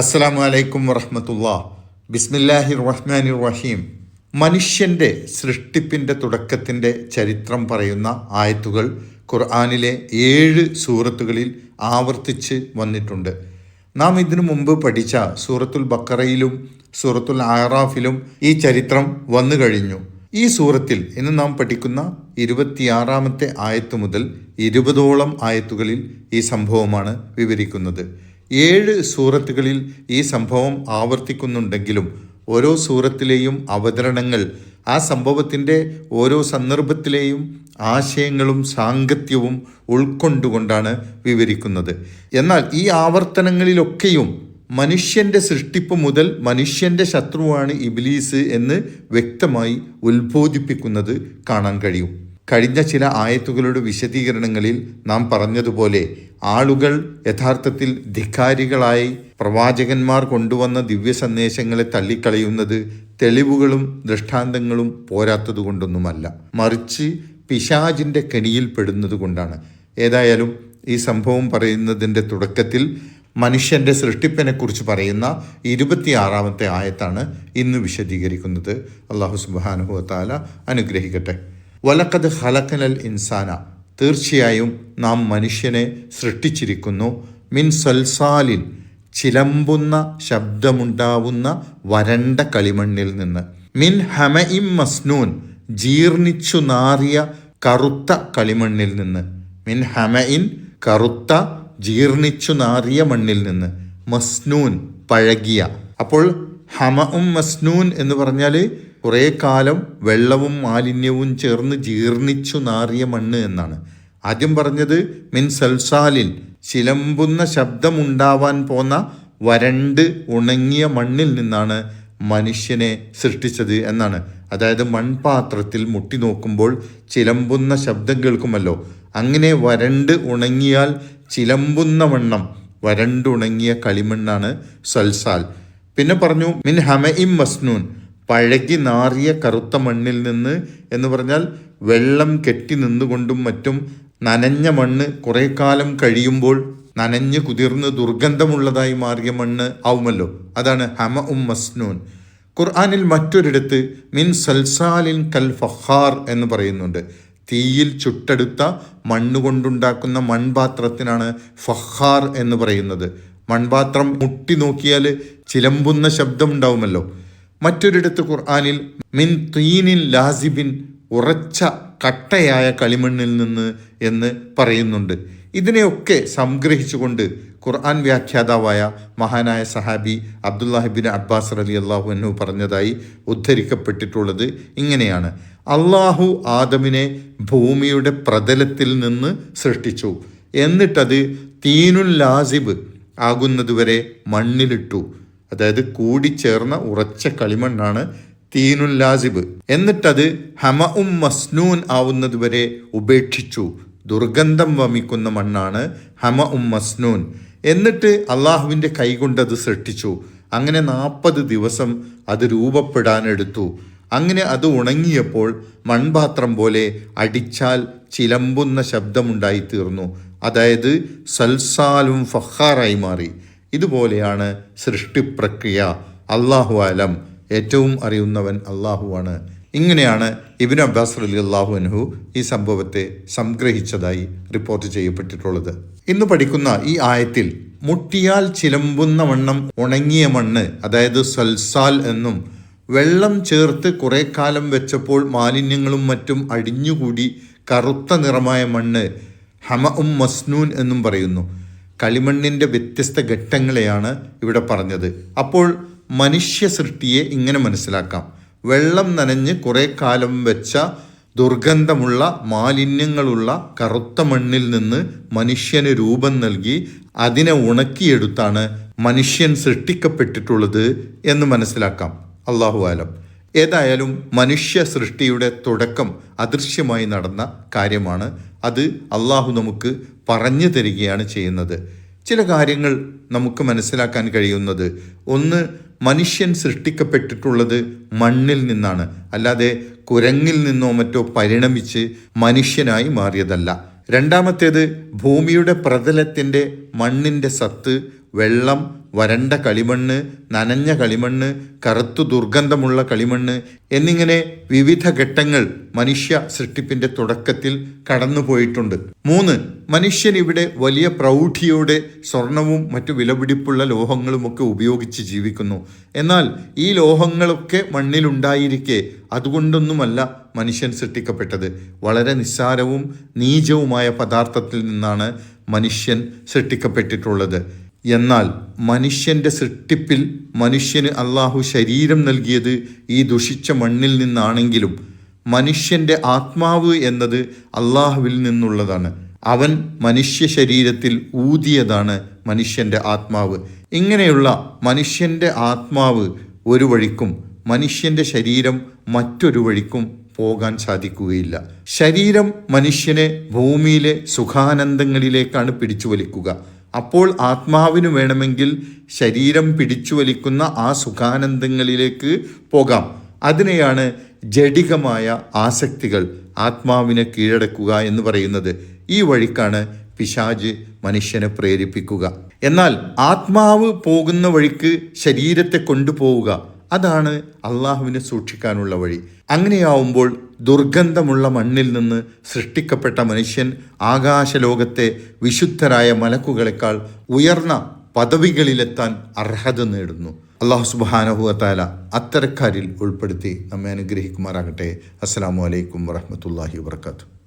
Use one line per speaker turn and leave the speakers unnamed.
അസ്സലാമു അലൈക്കും വറഹമത്തുള്ള. ബിസ്മില്ലാഹി റഹ്മാനി റഹീം മനുഷ്യന്റെ സൃഷ്ടിപ്പിന്റെ തുടക്കത്തിന്റെ ചരിത്രം പറയുന്ന ആയത്തുകൾ ഖുർആാനിലെ ഏഴ് സൂറത്തുകളിൽ ആവർത്തിച്ച് വന്നിട്ടുണ്ട്. നാം ഇതിനു മുമ്പ് പഠിച്ച സൂറത്തുൽ ബക്കറയിലും സൂറത്തുൽ ആറാഫിലും ഈ ചരിത്രം വന്നു കഴിഞ്ഞു. ഈ സൂറത്തിൽ ഇന്ന് നാം പഠിക്കുന്ന ഇരുപത്തിയാറാമത്തെ ആയത്ത് മുതൽ ഇരുപതോളം ആയത്തുകളിൽ ഈ സംഭവമാണ് വിവരിക്കുന്നത്. ഏഴ് സൂറത്തുകളിൽ ഈ സംഭവം ആവർത്തിക്കുന്നുണ്ടെങ്കിലും ഓരോ സൂറത്തിലെയും അവതരണങ്ങൾ ആ സംഭവത്തിന്റെ ഓരോ സന്ദർഭത്തിലെയും ആശയങ്ങളും സാങ്കത്യവും ഉൾക്കൊണ്ടുകൊണ്ടാണ് വിവരിക്കുന്നത്. എന്നാൽ ഈ ആവർത്തനങ്ങളിലൊക്കെയും മനുഷ്യന്റെ സൃഷ്ടിപ്പ് മുതൽ മനുഷ്യന്റെ ശത്രുവാണ് ഇബിലീസ് എന്ന് വ്യക്തമായി ഉത്ബോധിപ്പിക്കുന്നത് കാണാൻ കഴിയും. കഴിഞ്ഞ ചില ആയത്തുകളുടെ വിശദീകരണങ്ങളിൽ നാം പറഞ്ഞതുപോലെ ആളുകൾ യഥാർത്ഥത്തിൽ ധിക്കാരികളായി പ്രവാചകന്മാർ കൊണ്ടുവന്ന ദിവ്യ സന്ദേശങ്ങളെ തള്ളിക്കളയുന്നത് തെളിവുകളും ദൃഷ്ടാന്തങ്ങളും പോരാത്തതുകൊണ്ടൊന്നുമല്ല. മറിച്ച് പിശാജിന്റെ കെണിയിൽ പെടുന്നത് കൊണ്ടാണ്. ഏതായാലും ഈ സംഭവം പറയുന്നതിന്റെ തുടക്കത്തിൽ മനുഷ്യന്റെ സൃഷ്ടിപ്പിനെക്കുറിച്ച് പറയുന്ന ഇരുപത്തിയാറാമത്തെ ആയത്താണ് ഇന്ന് വിശദീകരിക്കുന്നത്. അള്ളാഹു സുബാനുഹുത്താല അനുഗ്രഹിക്കട്ടെ. വലക്കത് ഹലക്കനൽ ഇൻസാന. തീർച്ചയായും നാം മനുഷ്യനെ സൃഷ്ടിച്ചിരിക്കുന്നു. മിൻ സൽസാലിൻ ചിലമ്പുന്ന ശബ്ദമുണ്ടാവുന്ന വരണ്ട കളിമണ്ണിൽ നിന്ന്. മിൻ ഹമ ഇം മസ്നൂൻ ജീർണിച്ചു നാറിയ കറുത്ത കളിമണ്ണിൽ നിന്ന്. മിൻ ഹമ ഇൻ കറുത്ത ജീർണിച്ചു നാറിയ മണ്ണിൽ നിന്ന്. മസ്നൂൻ പഴകിയ. അപ്പോൾ ഹമ ഉം മസ്നൂൻ എന്ന് പറഞ്ഞാൽ കുറേ കാലം വെള്ളവും മാലിന്യവും ചേർന്ന് ജീർണിച്ചു നാറിയ മണ്ണ് എന്നാണ്. ആദ്യം പറഞ്ഞത് മിൻ സൽസാലിൽ ചിലമ്പുന്ന ശബ്ദമുണ്ടാവാൻ പോന്ന വരണ്ട് ഉണങ്ങിയ മണ്ണിൽ നിന്നാണ് മനുഷ്യനെ സൃഷ്ടിച്ചത് എന്നാണ്. അതായത് മൺപാത്രത്തിൽ മുട്ടി നോക്കുമ്പോൾ ചിലമ്പുന്ന ശബ്ദം കേൾക്കുമല്ലോ. അങ്ങനെ വരണ്ട് ഉണങ്ങിയാൽ ചിലമ്പുന്ന വണ്ണം വരണ്ടുണങ്ങിയ കളിമണ്ണാണ് സൽസാൽ. പിന്നെ പറഞ്ഞു മിൻ ഹമ ഇം മസ്നൂൻ. പഴകി നാറിയ കറുത്ത മണ്ണിൽ നിന്ന് എന്ന് പറഞ്ഞാൽ വെള്ളം കെട്ടി നിന്നുകൊണ്ടും മറ്റും നനഞ്ഞ മണ്ണ് കുറേ കാലം കഴിയുമ്പോൾ നനഞ്ഞ് കുതിർന്ന് ദുർഗന്ധമുള്ളതായി മാറിയ മണ്ണ് ആവുമല്ലോ. അതാണ് ഹമ ഉം മസ്നൂൻ. ഖുർആാനിൽ മറ്റൊരിടത്ത് മിൻ സൽസാലിൻ കൽ ഫഹാർ എന്ന് പറയുന്നുണ്ട്. തീയിൽ ചുട്ടെടുത്ത മണ്ണ് കൊണ്ടുണ്ടാക്കുന്ന മൺപാത്രത്തിനാണ് ഫഹാർ എന്ന് പറയുന്നത്. മൺപാത്രം മുട്ടി നോക്കിയാൽ ചിലമ്പുന്ന ശബ്ദമുണ്ടാവുമല്ലോ മറ്റൊരിടത്ത് ഖുർആാനിൽ മിൻ തീനിൻ ലാസിബിൻ ഉറച്ച കട്ടയായ കളിമണ്ണിൽ നിന്ന് എന്ന് പറയുന്നുണ്ട്. ഇതിനെയൊക്കെ സംഗ്രഹിച്ചുകൊണ്ട് ഖുർആൻ വ്യാഖ്യാതാവായ മഹാനായ സഹാബി അബ്ദുല്ലാഹിബിൻ അബ്ബാസ് അലി അള്ളാഹു പറഞ്ഞതായി ഉദ്ധരിക്കപ്പെട്ടിട്ടുള്ളത് ഇങ്ങനെയാണ്. അള്ളാഹു ആദമിനെ ഭൂമിയുടെ പ്രതലത്തിൽ നിന്ന് സൃഷ്ടിച്ചു. എന്നിട്ടത് തീനുൽ ലാസിബ് ആകുന്നതുവരെ മണ്ണിലിട്ടു. അതായത് കൂടിച്ചേർന്ന ഉറച്ച കളിമണ്ണാണ് തീനുൽ ലാസിബ്. എന്നിട്ടത് ഹമ മസ്നൂൻ ആവുന്നതുവരെ ഉപേക്ഷിച്ചു. ദുർഗന്ധം വമിക്കുന്ന മണ്ണാണ് ഹമ ഉം മസ്നൂൻ. എന്നിട്ട് അള്ളാഹുവിന്റെ കൈകൊണ്ട് അത് സൃഷ്ടിച്ചു. അങ്ങനെ നാൽപ്പത് ദിവസം അത് രൂപപ്പെടാനെടുത്തു. അങ്ങനെ അത് ഉണങ്ങിയപ്പോൾ മൺപാത്രം പോലെ അടിച്ചാൽ ചിലമ്പുന്ന ശബ്ദമുണ്ടായിത്തീർന്നു. അതായത് സൽസാലും ഫഹാറായി മാറി. ഇതുപോലെയാണ് സൃഷ്ടിപ്രക്രിയ. അള്ളാഹു അലം. ഏറ്റവും അറിയുന്നവൻ അള്ളാഹുവാണ് ഇങ്ങനെയാണ് ഇബിൻ അബ്ബാസ് അലി അള്ളാഹു അൻഹു ഈ സംഭവത്തെ സംഗ്രഹിച്ചതായി റിപ്പോർട്ട് ചെയ്യപ്പെട്ടിട്ടുള്ളത്. ഇന്ന് പഠിക്കുന്ന ഈ ആയത്തിൽ മുട്ടിയാൽ ചിലമ്പുന്ന വണ്ണം ഉണങ്ങിയ മണ്ണ് അതായത് സൽസാൽ എന്നും വെള്ളം ചേർത്ത് കുറെ കാലം വെച്ചപ്പോൾ മാലിന്യങ്ങളും മറ്റും അടിഞ്ഞുകൂടി കറുത്ത നിറമായ മണ്ണ് ഹമ ഉം മസ്നൂൻ എന്നും പറയുന്നു. കളിമണ്ണിന്റെ വ്യത്യസ്ത ഘട്ടങ്ങളെയാണ് ഇവിടെ പറഞ്ഞത്. അപ്പോൾ മനുഷ്യ സൃഷ്ടിയെ ഇങ്ങനെ മനസ്സിലാക്കാം. വെള്ളം നനഞ്ഞ് കുറേ കാലം വെച്ച ദുർഗന്ധമുള്ള മാലിന്യങ്ങളുള്ള കറുത്ത മണ്ണിൽ നിന്ന് മനുഷ്യന് രൂപം നൽകി അതിനെ ഉണക്കിയെടുത്താണ് മനുഷ്യൻ സൃഷ്ടിക്കപ്പെട്ടിട്ടുള്ളത് എന്ന് മനസ്സിലാക്കാം. അള്ളാഹു ആലം. ഏതായാലും മനുഷ്യ സൃഷ്ടിയുടെ തുടക്കം അദൃശ്യമായി നടന്ന കാര്യമാണ്. അത് അള്ളാഹു നമുക്ക് പറഞ്ഞു തരികയാണ് ചെയ്യുന്നത്. ചില കാര്യങ്ങൾ നമുക്ക് മനസ്സിലാക്കാൻ കഴിയുന്നത്. ഒന്ന് മനുഷ്യൻ സൃഷ്ടിക്കപ്പെട്ടിട്ടുള്ളത് മണ്ണിൽ നിന്നാണ്. അല്ലാതെ കുരങ്ങിൽ നിന്നോ മറ്റോ പരിണമിച്ച് മനുഷ്യനായി മാറിയതല്ല. രണ്ടാമത്തേത് ഭൂമിയുടെ പ്രതലത്തിന്റെ മണ്ണിന്റെ സത്ത് വെള്ളം വരണ്ട കളിമണ്ണ് നനഞ്ഞ കളിമണ്ണ് കറുത്തു ദുർഗന്ധമുള്ള കളിമണ്ണ് എന്നിങ്ങനെ വിവിധ ഘട്ടങ്ങൾ മനുഷ്യ സൃഷ്ടിപ്പിന്റെ തുടക്കത്തിൽ കടന്നുപോയിട്ടുണ്ട് മൂന്ന് മനുഷ്യൻ ഇവിടെ വലിയ പ്രൗഢിയോടെ സ്വർണവും മറ്റു വിലപിടിപ്പുള്ള ലോഹങ്ങളുമൊക്കെ ഉപയോഗിച്ച് ജീവിക്കുന്നു. എന്നാൽ ഈ ലോഹങ്ങളൊക്കെ മണ്ണിലുണ്ടായിരിക്കെ അതുകൊണ്ടൊന്നുമല്ല മനുഷ്യൻ സൃഷ്ടിക്കപ്പെട്ടത്. വളരെ നിസ്സാരവും നീചവുമായ പദാർത്ഥത്തിൽ നിന്നാണ് മനുഷ്യൻ സൃഷ്ടിക്കപ്പെട്ടിട്ടുള്ളത്. എന്നാൽ മനുഷ്യന്റെ സൃഷ്ടിപ്പിൽ മനുഷ്യന് അള്ളാഹു ശരീരം നൽകിയത് ഈ ദുഷിച്ച മണ്ണിൽ നിന്നാണെങ്കിലും മനുഷ്യന്റെ ആത്മാവ് എന്നത് അള്ളാഹുവിൽ നിന്നുള്ളതാണ്. അവൻ മനുഷ്യ ശരീരത്തിൽ ഊതിയതാണ് മനുഷ്യന്റെ ആത്മാവ്. ഇങ്ങനെയുള്ള മനുഷ്യന്റെ ആത്മാവ് ഒരു വഴിക്കും മനുഷ്യന്റെ ശരീരം മറ്റൊരു വഴിക്കും പോകാൻ സാധിക്കുകയില്ല. ശരീരം മനുഷ്യനെ ഭൂമിയിലെ സുഖാനന്ദങ്ങളിലേക്കാണ് പിടിച്ചു വലിക്കുക അപ്പോൾ ആത്മാവിന് വേണമെങ്കിൽ ശരീരം പിടിച്ചു വലിക്കുന്ന ആ സുഖാനന്ദങ്ങളിലേക്ക് പോകാം. അതിനെയാണ് ജഡികമായ ആസക്തികൾ ആത്മാവിനെ കീഴടക്കുക എന്ന് പറയുന്നത്. ഈ വഴിക്കാണ് പിശാജ് മനുഷ്യനെ പ്രേരിപ്പിക്കുക. എന്നാൽ ആത്മാവ് പോകുന്ന വഴിക്ക് ശരീരത്തെ കൊണ്ടുപോവുക അതാണ് അള്ളാഹുവിനെ സൂക്ഷിക്കാനുള്ള വഴി. അങ്ങനെയാവുമ്പോൾ ദുർഗന്ധമുള്ള മണ്ണിൽ നിന്ന് സൃഷ്ടിക്കപ്പെട്ട മനുഷ്യൻ ആകാശലോകത്തെ വിശുദ്ധരായ മലക്കുകളെക്കാൾ ഉയർന്ന പദവികളിലെത്താൻ അർഹത നേടുന്നു. അള്ളാഹു സുബാനഹുഅത്താല അത്തരക്കാരിൽ ഉൾപ്പെടുത്തി നമ്മെ അനുഗ്രഹിക്കുമാറാകട്ടെ. അസ്സാം വലൈക്കും വറഹമത്തല്ലാഹി വാത്തു